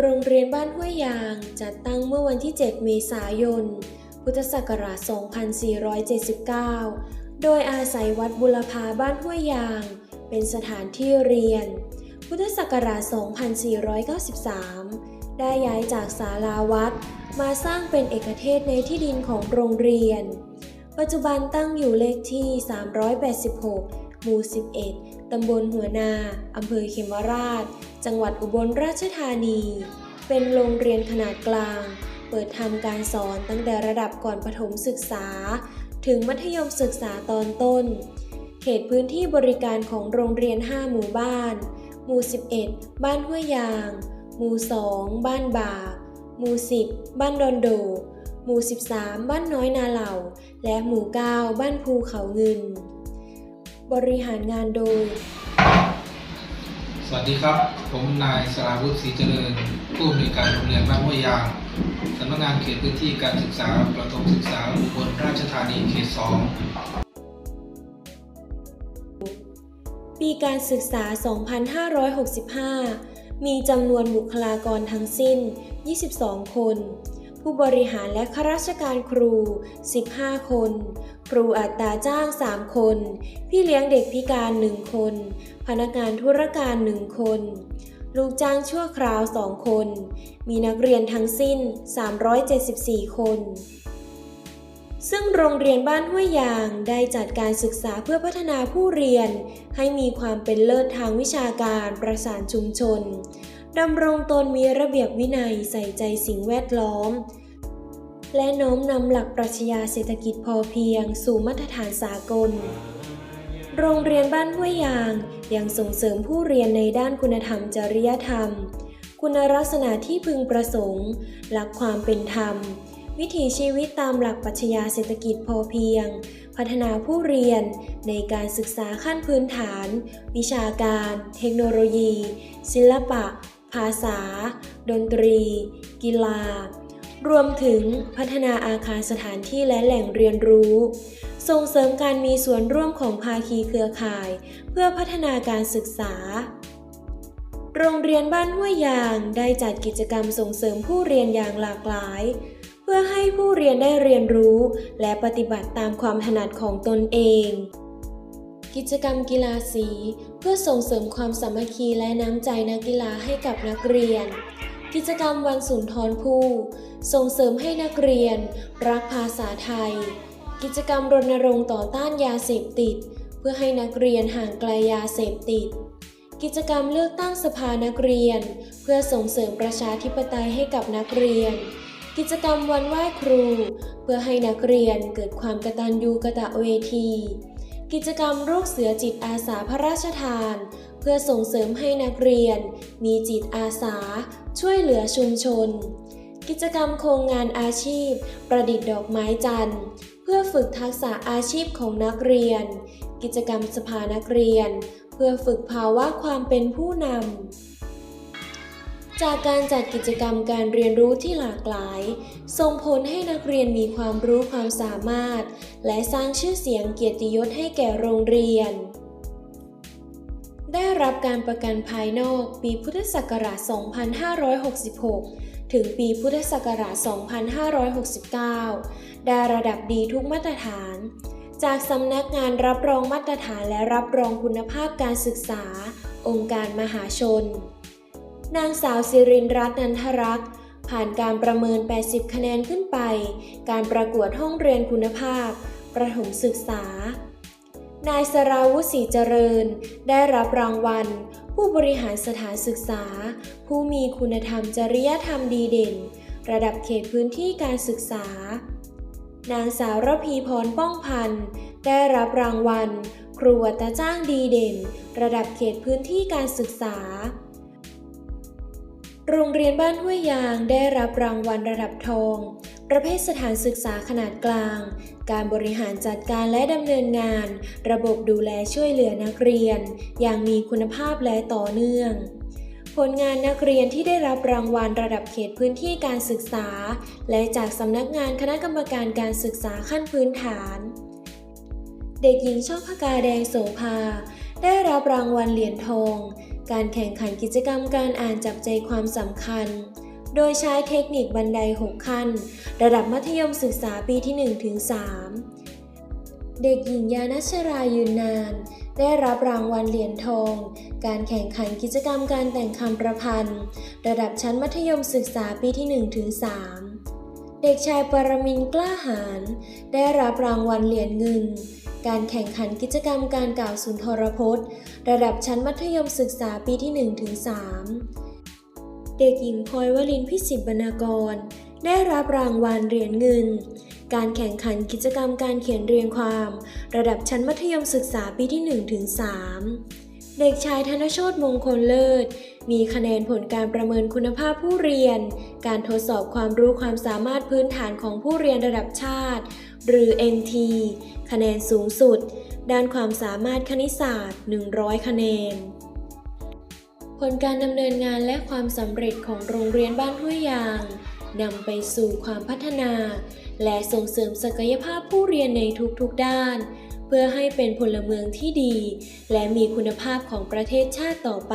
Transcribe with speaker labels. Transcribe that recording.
Speaker 1: โรงเรียนบ้านห้วยยางจัดตั้งเมื่อวันที่ 7 เมษายน พุทธศักราช 2479 โดยอาศัยวัดบุรพาบ้านห้วยยาง เป็นสถานที่เรียน พุทธศักราช 2493 ได้ย้ายจากศาลาวัด มาสร้างเป็นเอกเทศในที่ดินของโรงเรียน ปัจจุบันตั้งอยู่เลขที่ 386 หมู่ 11 ตำบลหัวนา อำเภอเขมราช จังหวัดอุบลราชธานี เป็นโรงเรียนขนาดกลาง เปิดทำการสอนตั้งแต่ระดับก่อนประถมศึกษา ถึงมัธยมศึกษาตอนต้น เขตพื้นที่บริการของโรงเรียน 5 หมู่บ้าน หมู่ 11 บ้านห้วยยาง หมู่ 2 บ้านบากหมู่ 10 บ้านดอนโดหมู่ 13 บ้านน้อยนาเหล่า และหมู่ 9 บ้านภูเขาเงิน บริหารงานโดย
Speaker 2: สวัสดีครับ ผมนายสราวุฒิศรีเจริญ ผู้อำนวยการโรงเรียนบ้านห้วยยางสำนักงานเขตพื้นที่การศึกษาประถมศึกษาอุบลราชธานีเขตสอง
Speaker 1: ปีการศึกษา 2565 มีจำนวนบุคลากรทั้งสิ้น 22 คน ผู้บริหารและข้าราชการครู 15 คน ครูอัตราจ้าง 3 คน พี่เลี้ยงเด็กพิการ 1 คน พนักงานธุรการ 1 คน ลูกจ้างชั่วคราว 2 คน มีนักเรียนทั้งสิ้น 374 คน ซึ่งโรงเรียนบ้านห้วยยางได้จัดการศึกษาเพื่อพัฒนาผู้เรียน ให้มีความเป็นเลิศทางวิชาการประสานชุมชน ดำรงตนมีระเบียบวินัยใส่ใจสิ่งแวดล้อม และน้อมนำหลักปรัชญาเศรษฐกิจพอเพียง สู่มาตรฐานสากล โรงเรียนบ้านห้วยยางยังส่งเสริมผู้เรียนในด้านคุณธรรมจริยธรรม คุณลักษณะที่พึงประสงค์ หลักความเป็นธรรม วิถีชีวิตตามหลักปรัชญาเศรษฐกิจพอเพียง พัฒนาผู้เรียนในการศึกษาขั้นพื้นฐาน วิชาการ เทคโนโลยี ศิลปะ ภาษา ดนตรี กีฬา รวมถึงพัฒนาอาคารสถานที่และแหล่งเรียนรู้ ส่งเสริมการมีส่วนร่วมของภาคีเครือข่าย เพื่อพัฒนาการศึกษา โรงเรียนบ้านห้วยยางได้จัดกิจกรรมส่งเสริมผู้เรียนอย่างหลากหลาย เพื่อให้ผู้เรียนได้เรียนรู้ และปฏิบัติตามความถนัดของตนเอง กิจกรรมกีฬาสี พื่อส่งเสริมความสามัคคีและน้ำใจนักกีฬาให้กับนักเรียน กิจกรรมวันสุนทรภู่ส่งเสริมให้นักเรียน รักภาษาไทย กิจกรรมรณรงค์ต่อต้านยาเสพติด เพื่อให้นักเรียนห่างไกลยาเสพติด กิจกรรมเลือกตั้งสภานักเรียน เพื่อส่งเสริมประชาธิปไตยให้กับนักเรียน กิจกรรมวันไหว้ครู เพื่อให้นักเรียนเกิดความกตัญญูกะตะเวที กิจกรรมลูกเสือจิตอาสาพระราชทาน เพื่อส่งเสริมให้นักเรียน มีจิตอาสา ช่วยเหลือชุมชน กิจกรรมโครงงานอาชีพ ประดิษฐ์ดอกไม้จันทร์ เพื่อฝึกทักษะอาชีพของนักเรียน กิจกรรมสภานักเรียน เพื่อฝึกภาวะความเป็นผู้นำ จากการจัดกิจกรรมการเรียนรู้ที่หลากหลาย ส่งผลให้นักเรียนมีความรู้ความสามารถ และสร้างชื่อเสียงเกียรติยศให้แก่โรงเรียน ได้รับการประกันภายนอกปีพุทธศักราช 2566 ถึงปีพุทธศักราช 2569 ได้ระดับดีทุกมาตรฐาน จากสำนักงานรับรองมาตรฐานและรับรองคุณภาพการศึกษา องค์การมหาชน นางสาวสิรินรัตน์นันทรักษ์ผ่านการประเมิน 80 คะแนนขึ้นไป การประกวดห้องเรียนคุณภาพ ประถมศึกษา นายสราวุฒิศรีเจริญ ได้รับรางวัล ผู้บริหารสถานศึกษา ผู้มีคุณธรรมจริยธรรมดีเด่น ระดับเขตพื้นที่การศึกษา นางสาวระพีพรป้องพันธ์ ได้รับรางวัล ครูอัตจ้างดีเด่น ระดับเขตพื้นที่การศึกษา โรงเรียนบ้านห้วยยางได้รับรางวัลระดับทอง ประเภทสถานศึกษาขนาดกลาง การบริหารจัดการและดำเนินงาน ระบบดูแลช่วยเหลือนักเรียน อย่างมีคุณภาพและต่อเนื่อง ผลงานนักเรียนที่ได้รับรางวัลระดับเขตพื้นที่การศึกษา และจากสำนักงานคณะกรรมการการศึกษาขั้นพื้นฐาน เด็กหญิงช่อพกาแดงโสภาได้รับรางวัลเหรียญทอง การแข่งขันกิจกรรมการอ่านจับใจความสำคัญ โดยใช้เทคนิคบันได 6 ขั้น ระดับมัธยมศึกษาปีที่1ถึง3เด็กหญิงยานัชรายืนนาน ได้รับรางวัลเหรียญทอง การแข่งขันกิจกรรมการแต่งคำประพันธ์ ระดับชั้นมัธยมศึกษาปีที่1ถึง3เด็กชายปรมินกล้าหาญได้รับรางวัลเหรียญเงิน การแข่งขันกิจกรรมการกล่าวสุนทรพจน์ ระดับชั้นมัธยมศึกษาปีที่1ถึงเด็กหญิงพลอยวลินพิสิทธิ์บรรณากร ได้รับรางวัลเหรียญเงิน การแข่งขันกิจกรรมการเขียนเรียงความ ระดับชั้นมัธยมศึกษาปีที่1ถึงเด็กชายธนโชตมงคลเลิศ มีคะแนนผลการประเมินคุณภาพผู้เรียน การทดสอบความรู้ความสามารถพื้นฐานของผู้เรียนระดับชาติ หรือ NT คะแนนสูงสุด ด้านความสามารถคณิตศาสตร์ 100 คะแนน ผลการดำเนินงานและความสำเร็จของโรงเรียนบ้านห้วยยางนำไปสู่ความพัฒนา และส่งเสริมศักยภาพผู้เรียนในทุกๆด้าน เพื่อให้เป็นพลเมืองที่ดี และมีคุณภาพของประเทศชาติต่อไป